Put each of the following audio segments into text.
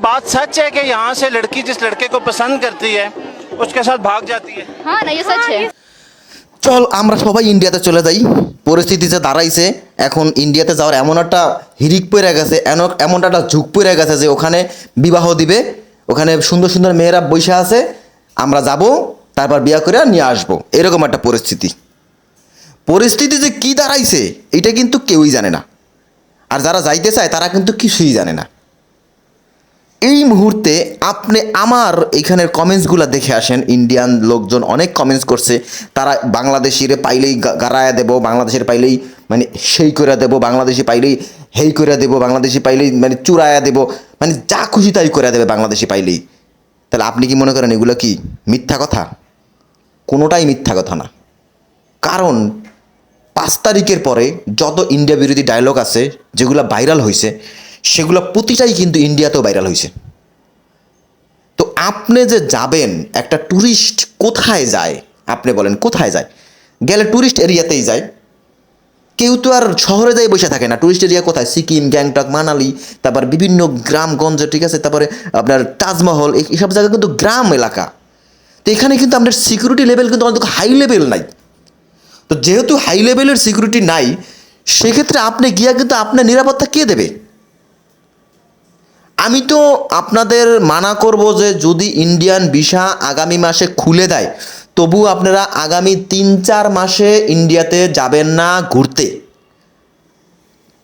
बात सच है कि यहाँ से लड़की जिस लड़के को पसंद करती है उसके साथ भाग जाती है हाँ ना ये सच है চল আমরা সবাই ইন্ডিয়াতে চলে যাই পরিস্থিতি যে দাঁড়াইছে এখন ইন্ডিয়াতে যাওয়ার এমন একটা হিরিক পড়ে গেছে এন- এমন একটা ঝুঁক পড়ে গেছে যে ওখানে বিবাহ দিবে ওখানে সুন্দর সুন্দর মেয়েরা বসে আছে আমরা যাব তারপর বিয়া করে নিয়ে আসবো এরকম একটা পরিস্থিতি পরিস্থিতি যে কী দাঁড়াইছে এটা কিন্তু কেউই জানে না আর যারা যাইতে চায় তারা কিন্তু কিছুই জানে না এই মুহূর্তে আপনি আমার এখানের কমেন্টসগুলো দেখে আসেন। ইন্ডিয়ান লোকজন অনেক কমেন্টস করছে। তারা বাংলাদেশির পাইলেই গারায়া দেবো, বাংলাদেশের পাইলেই মানে সেই করে দেবো, বাংলাদেশি পাইলেই হেই করে দেবো, বাংলাদেশি পাইলেই মানে চুরায়া দেবো মানে যা খুশি তাই করে দেবে বাংলাদেশি পাইলেই। তাহলে আপনি কি মনে করেন এগুলো কি মিথ্যা কথা? কোনোটাই মিথ্যা কথা না। কারণ পাঁচ তারিখের পরে যত ইন্ডিয়া বিরোধী ডায়লগ আছে, যেগুলো ভাইরাল হয়েছে সেগুলো প্রতিটাই কিন্তু ইন্ডিয়াতেও ভাইরাল হয়েছে। তো আপনি যে যাবেন, একটা ট্যুরিস্ট কোথায় যায়? আপনি বলেন, কোথায় যায়? গেলে ট্যুরিস্ট এরিয়াতেই যায়। কেউ তো আর শহরে যাই বসে থাকে না। ট্যুরিস্ট এরিয়া কোথায়? সিকিম, গ্যাংটক, মানালি, তারপর বিভিন্ন গ্রামগঞ্জ, ঠিক আছে? তারপরে আপনার তাজমহল, এই- এইসব জায়গা কিন্তু গ্রাম এলাকা। তো এখানে কিন্তু আপনার সিকিউরিটি লেভেল কিন্তু অনেক হাই লেভেল নাই। তো যেহেতু হাই লেভেলের সিকিউরিটি নাই, সেক্ষেত্রে আপনি গিয়া কিন্তু আপনার নিরাপত্তা কে দেবে? আমি তো আপনাদের মানা করব যে যদি ইন্ডিয়ান ভিসা আগামী মাসে খুলে দেয়, তবু আপনারা আগামী তিন চার মাসে ইন্ডিয়াতে যাবেন না ঘুরতে।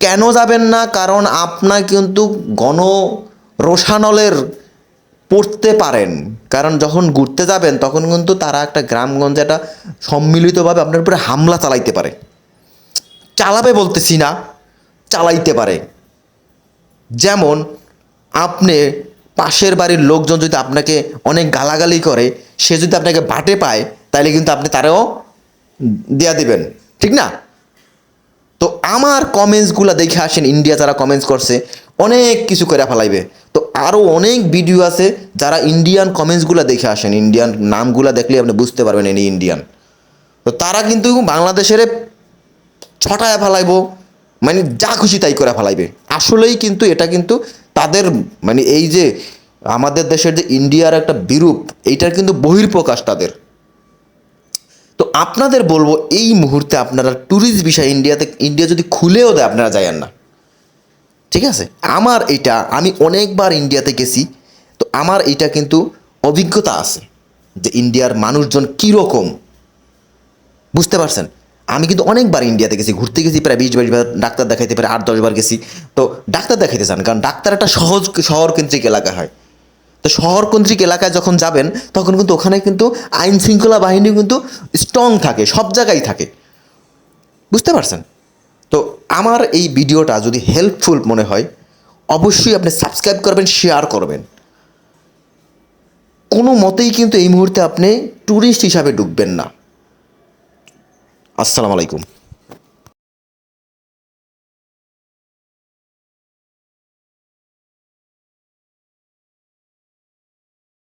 কেন যাবেন না? কারণ আপনার কিন্তু গণ রোশানলের পড়তে পারেন। কারণ যখন ঘুরতে যাবেন, তখন কিন্তু তারা একটা গ্রামগঞ্জে একটা সম্মিলিতভাবে আপনার উপরে হামলা চালাইতে পারে। চালাবে বলতেছি না, চালাইতে পারে। যেমন আপনি পাশের বাড়ির লোকজন যদি আপনাকে অনেক গালাগালি করে, সে যদি আপনাকে বাটে পায় তাহলে কিন্তু আপনি তারেও দেয়া দিবেন। ঠিক না? তো আমার কমেন্টসগুলো দেখে আসেন, ইন্ডিয়া যারা কমেন্টস করছে, অনেক কিছু করে ফেলাইবে। তো আরও অনেক ভিডিও আছে যারা ইন্ডিয়ান কমেন্টসগুলো দেখে আসেন। ইন্ডিয়ান নামগুলো দেখলে আপনি বুঝতে পারবেন এনি ইন্ডিয়ান তো তারা কিন্তু বাংলাদেশের ছটায় ফেলাইবো মানে যা খুশি তাই করে ফেলাইবে। আসলেই কিন্তু এটা কিন্তু তাদের মানে এই যে আমাদের দেশের যে ইন্ডিয়ার একটা বিরূপ, এইটার কিন্তু বহির্প্রকাশ তাদের। তো আপনাদের বলব, এই মুহূর্তে আপনারা ট্যুরিস্ট বিষয় ইন্ডিয়াতে, ইন্ডিয়া যদি খুলেও দেয়, আপনারা যায়েন না। ঠিক আছে? আমার এটা, আমি অনেকবার ইন্ডিয়াতে গেছি, তো আমার এটা কিন্তু অভিজ্ঞতা আছে যে ইন্ডিয়ার মানুষজন কীরকম। বুঝতে পারছেন? আমি কিন্তু অনেকবার ইন্ডিয়াতে গেছি, ঘুরতে গেছি, প্রায় বিশ বাইশ বার ডাক্তার দেখাইতে পারে আট দশবার গেছি। তো ডাক্তার দেখাইতে চান, কারণ ডাক্তার একটা সহজ শহর কেন্দ্রিক এলাকা হয়। তো শহর কেন্দ্রিক এলাকায় যখন যাবেন, তখন কিন্তু ওখানে কিন্তু আইন শৃঙ্খলা বাহিনী কিন্তু স্ট্রং থাকে, সব জায়গায় থাকে। বুঝতে পারছেন? তো আমার এই ভিডিওটা যদি হেল্পফুল মনে হয়, অবশ্যই আপনি সাবস্ক্রাইব করবেন শেয়ার করবেন। কোনো মতেই কিন্তু এই মুহূর্তে আপনি ট্যুরিস্ট হিসাবে ঢুকবেন না। আসসালামু আলাইকুম।